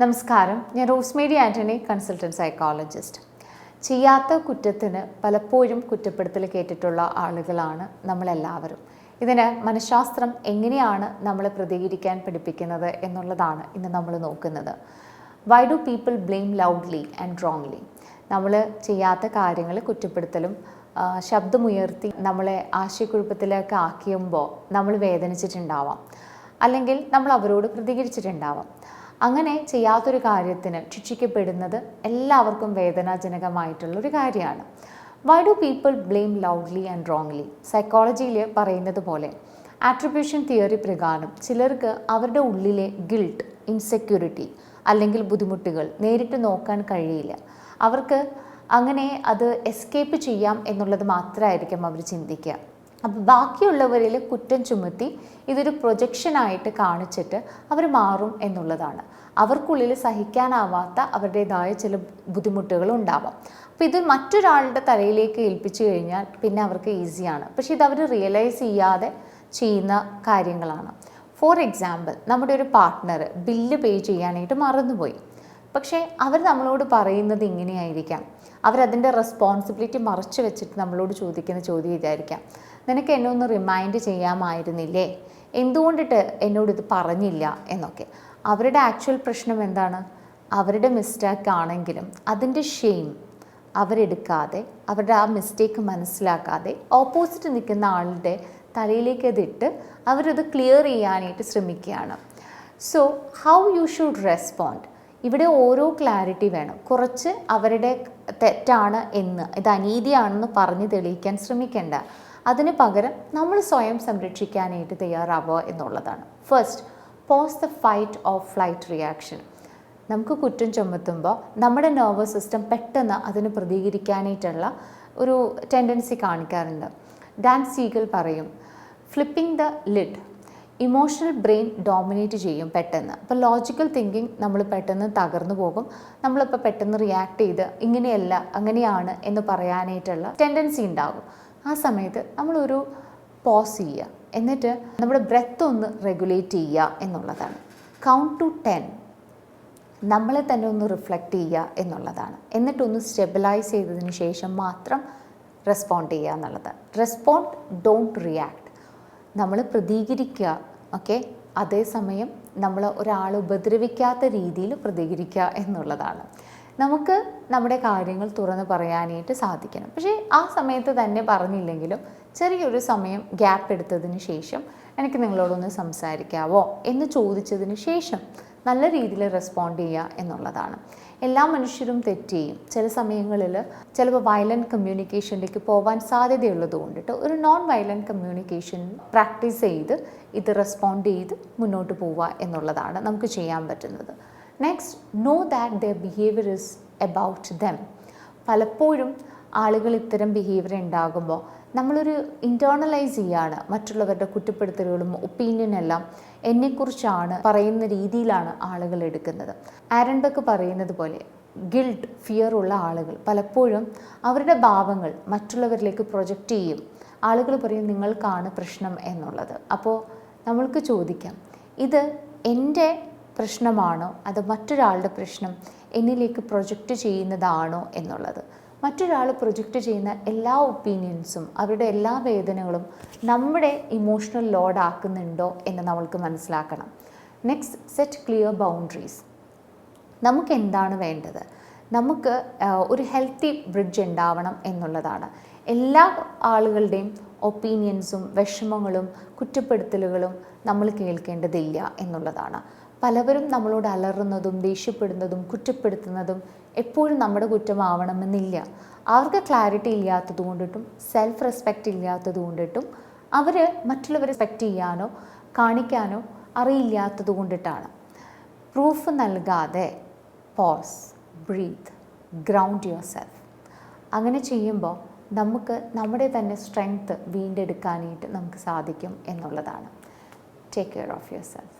നമസ്കാരം. ഞാൻ Rosemary Antony consultant psychologist. ചെയ്യാത്ത കുറ്റത്തിന് പലപ്പോഴും കുറ്റപ്പെടുത്തൽ കേട്ടിട്ടുള്ള ആളുകളാണ് നമ്മളെല്ലാവരും. ഇതിന് മനഃശാസ്ത്രം എങ്ങനെയാണ് നമ്മളെ പ്രതികരിക്കാൻ പഠിപ്പിക്കുന്നത് എന്നുള്ളതാണ് ഇന്ന് നമ്മൾ നോക്കുന്നത്. Why do people blame loudly and wrongly നമ്മൾ ചെയ്യാത്ത കാര്യങ്ങൾ കുറ്റപ്പെടുത്തലും ശബ്ദമുയർത്തി നമ്മളെ ആശയക്കുഴപ്പത്തിലേക്ക് ആക്കിയുമ്പോൾ നമ്മൾ വേദനിച്ചിട്ടുണ്ടാവാം. അല്ലെങ്കിൽ നമ്മൾ അവരോട് പ്രതികരിച്ചിട്ടുണ്ടാവാം. അങ്ങനെ ചെയ്യാത്തൊരു കാര്യത്തിന് ശിക്ഷിക്കപ്പെടുന്നത് എല്ലാവർക്കും വേദനാജനകമായിട്ടുള്ള ഒരു കാര്യമാണ്. Why do people blame loudly and wrongly സൈക്കോളജിയിൽ പറയുന്നത് പോലെ ആട്രിബ്യൂഷൻ തിയറി പ്രകാരം ചിലർക്ക് അവരുടെ ഉള്ളിലെ ഗിൽട്ട് ഇൻസെക്യൂരിറ്റി അല്ലെങ്കിൽ ബുദ്ധിമുട്ടുകൾ നേരിട്ട് നോക്കാൻ കഴിയില്ല. അവർക്ക് അങ്ങനെ അത് എസ്കേപ്പ് ചെയ്യാം എന്നുള്ളത് മാത്രമായിരിക്കും അവർ ചിന്തിക്കുക. അപ്പോൾ ബാക്കിയുള്ളവരിൽ കുറ്റം ചുമത്തി ഇതൊരു പ്രൊജക്ഷനായിട്ട് കാണിച്ചിട്ട് അവർ മാറും എന്നുള്ളതാണ്. അവർക്കുള്ളിൽ സഹിക്കാനാവാത്ത അവരുടേതായ ചില ബുദ്ധിമുട്ടുകൾ ഉണ്ടാവാം അപ്പോൾ ഇത് മറ്റൊരാളുടെ തലയിലേക്ക് ഏൽപ്പിച്ചു കഴിഞ്ഞാൽ പിന്നെ അവർക്ക് ഈസിയാണ് പക്ഷേ ഇത് അവർ റിയലൈസ് ചെയ്യാതെ ചെയ്യുന്ന കാര്യങ്ങളാണ്. ഫോർ എക്സാമ്പിൾ നമ്മുടെ ഒരു പാർട്ട്ണർ ബില്ല് പേ ചെയ്യാനായിട്ട് മറന്നുപോയി. പക്ഷേ അവർ നമ്മളോട് പറയുന്നത് ഇങ്ങനെയായിരിക്കാം. അവരതിന്റെ റെസ്പോൺസിബിലിറ്റി മറച്ചു വെച്ചിട്ട് നമ്മളോട് ചോദിക്കുന്ന ചോദ്യം ഇതായിരിക്കാം. നിനക്ക് എന്നെ ഒന്ന് റിമൈൻഡ് ചെയ്യാമായിരുന്നില്ലേ? എന്തുകൊണ്ടിട്ട് എന്നോട് ഇത് പറഞ്ഞില്ല എന്നൊക്കെ. അവരുടെ ആക്ച്വൽ പ്രശ്നം എന്താണ്? അവരുടെ മിസ്റ്റേക്ക് ആണെങ്കിലും അതിന്റെ ഷെയിം അവരെടുക്കാതെ അവരുടെ ആ മിസ്റ്റേക്ക് മനസ്സിലാക്കാതെ ഓപ്പോസിറ്റ് നിൽക്കുന്ന ആളുടെ തലയിലേക്ക് അതിട്ട് അവരത് ക്ലിയർ ചെയ്യാനായിട്ട് ശ്രമിക്കുകയാണ്. So how you should respond ഇവിടെ ഓരോ ക്ലാരിറ്റി വേണം. കുറച്ച് അവരുടെ തെറ്റാണ് എന്ന് ഇത് അനീതിയാണെന്ന് പറഞ്ഞ് തെളിയിക്കാൻ ശ്രമിക്കേണ്ട. അതിന് പകരം നമ്മൾ സ്വയം സംരക്ഷിക്കാനായിട്ട് തയ്യാറാവുക എന്നുള്ളതാണ്. First pause the fight of flight reaction നമുക്ക് കുറ്റം ചുമത്തുമ്പോൾ നമ്മുടെ നെർവസ് സിസ്റ്റം പെട്ടെന്ന് അതിന് പ്രതികരിക്കാനായിട്ടുള്ള ഒരു ടെൻഡൻസി കാണിക്കാറുണ്ട്. ഡാൻസ് സീഗൽ പറയും flipping the lid emotional brain dominate ചെയ്യും പെട്ടെന്ന്. അപ്പോൾ ലോജിക്കൽ തിങ്കിങ് നമ്മൾ പെട്ടെന്ന് തകർന്നു പോകും. നമ്മളിപ്പോൾ പെട്ടെന്ന് റിയാക്ട് ചെയ്ത് ഇങ്ങനെയല്ല അങ്ങനെയാണ് എന്ന് പറയാനായിട്ടുള്ള ടെൻഡൻസി ഉണ്ടാകും. ആ സമയത്ത് നമ്മളൊരു പോസ് ചെയ്യുക. എന്നിട്ട് നമ്മുടെ ബ്രെത്ത് ഒന്ന് റെഗുലേറ്റ് ചെയ്യുക എന്നുള്ളതാണ്. കൗണ്ട് ടു ടെൻ നമ്മളെ തന്നെ ഒന്ന് റിഫ്ലക്റ്റ് ചെയ്യുക എന്നുള്ളതാണ്. എന്നിട്ടൊന്ന് സ്റ്റെബിലൈസ് ചെയ്തതിന് ശേഷം മാത്രം റെസ്പോണ്ട് ചെയ്യുക എന്നുള്ളത്. റെസ്പോണ്ട് ഡോണ്ട് റിയാക്ട് നമ്മൾ പ്രതികരിക്കുക ഓക്കെ? അതേസമയം നമ്മൾ ഒരാൾ ഉപദ്രവിക്കാത്ത രീതിയിൽ പ്രതികരിക്കുക എന്നുള്ളതാണ്. നമുക്ക് നമ്മുടെ കാര്യങ്ങൾ തുറന്ന് പറയാനായിട്ട് സാധിക്കണം. പക്ഷേ ആ സമയത്ത് തന്നെ പറഞ്ഞില്ലെങ്കിലും ചെറിയൊരു സമയം ഗ്യാപ്പ് എടുത്തതിന് ശേഷം എനിക്ക് നിങ്ങളോടൊന്ന് സംസാരിക്കാവോ എന്ന് ചോദിച്ചതിന് ശേഷം നല്ല രീതിയിൽ റെസ്പോണ്ട് ചെയ്യുക എന്നുള്ളതാണ്. എല്ലാ മനുഷ്യരും തെറ്റ് ചെയ്യും. ചില സമയങ്ങളിൽ ചിലപ്പോൾ വയലന്റ് കമ്മ്യൂണിക്കേഷനിലേക്ക് പോകാൻ സാധ്യതയുള്ളത് കൊണ്ടിട്ട് ഒരു നോൺ വയലന്റ് കമ്മ്യൂണിക്കേഷൻ പ്രാക്ടീസ് ചെയ്ത് ഇത് റെസ്പോണ്ട് ചെയ്ത് മുന്നോട്ട് പോവുക എന്നുള്ളതാണ് നമുക്ക് ചെയ്യാൻ പറ്റുന്നത്. Next know that the behaviour is about them പലപ്പോഴും ആളുകൾ ഇത്തരം ബിഹേവിയർ ഉണ്ടാകുമ്പോൾ നമ്മളൊരു ഇന്റേർണലൈസ് ചെയ്യാണ് മറ്റുള്ളവരുടെ കുറ്റപ്പെടുത്തലുകളും ഒപ്പീനിയൻ എല്ലാം എന്നെക്കുറിച്ചാണ് പറയുന്ന രീതിയിലാണ് ആളുകൾ എടുക്കുന്നത്. ആരൻബക്ക് പറയുന്നത് പോലെ ഗിൽട്ട് ഫിയർ ഉള്ള ആളുകൾ പലപ്പോഴും അവരുടെ ഭാവങ്ങൾ മറ്റുള്ളവരിലേക്ക് പ്രൊജക്റ്റ് ചെയ്യും. ആളുകൾ പറയും നിങ്ങൾക്കാണ് പ്രശ്നം എന്നുള്ളത്. അപ്പോൾ നമ്മൾക്ക് ചോദിക്കാം ഇത് എന്റെ പ്രശ്നമാണോ? അത് മറ്റൊരാളുടെ പ്രശ്നം എന്നിലേക്ക് പ്രൊജക്റ്റ് ചെയ്യുന്നതാണോ? എന്നുള്ളത്. മറ്റൊരാൾ പ്രൊജക്റ്റ് ചെയ്യുന്ന എല്ലാ ഒപ്പീനിയൻസും അവരുടെ എല്ലാ വേദനകളും നമ്മുടെ ഇമോഷണൽ ലോഡ് ആക്കുന്നുണ്ടോ എന്ന് നമ്മൾക്ക് മനസ്സിലാക്കണം. നെക്സ്റ്റ് സെറ്റ് ക്ലിയർ ബൗണ്ടറീസ് നമുക്ക് എന്താണ് വേണ്ടത്? നമുക്ക് ഒരു ഹെൽത്തി ബ്രിഡ്ജ് ഉണ്ടാവണം എന്നുള്ളതാണ്. എല്ലാ ആളുകളുടെയും ഒപ്പീനിയൻസും വിഷമങ്ങളും കുറ്റപ്പെടുത്തലുകളും നമ്മൾ കേൾക്കേണ്ടതില്ല എന്നുള്ളതാണ്. പലവരും നമ്മളോട് അലറുന്നതും ദേഷ്യപ്പെടുന്നതും കുറ്റപ്പെടുത്തുന്നതും എപ്പോഴും നമ്മുടെ കുറ്റമാവണമെന്നില്ല. അവർക്ക് ക്ലാരിറ്റി ഇല്ലാത്തത് കൊണ്ടിട്ടും സെൽഫ് റെസ്പെക്റ്റ് ഇല്ലാത്തത് കൊണ്ടിട്ടും അവർ മറ്റുള്ളവരെ റെസ്പെക്റ്റ് ചെയ്യാനോ കാണിക്കാനോ അറിയില്ലാത്തത് കൊണ്ടിട്ടാണ്. പ്രൂഫ് നൽകാതെ pause breathe ground yourself അങ്ങനെ ചെയ്യുമ്പോൾ നമുക്ക് നമ്മുടെ തന്നെ സ്ട്രെങ്ത്ത് വീണ്ടെടുക്കാനായിട്ട് നമുക്ക് സാധിക്കും എന്നുള്ളതാണ്. Take care of yourself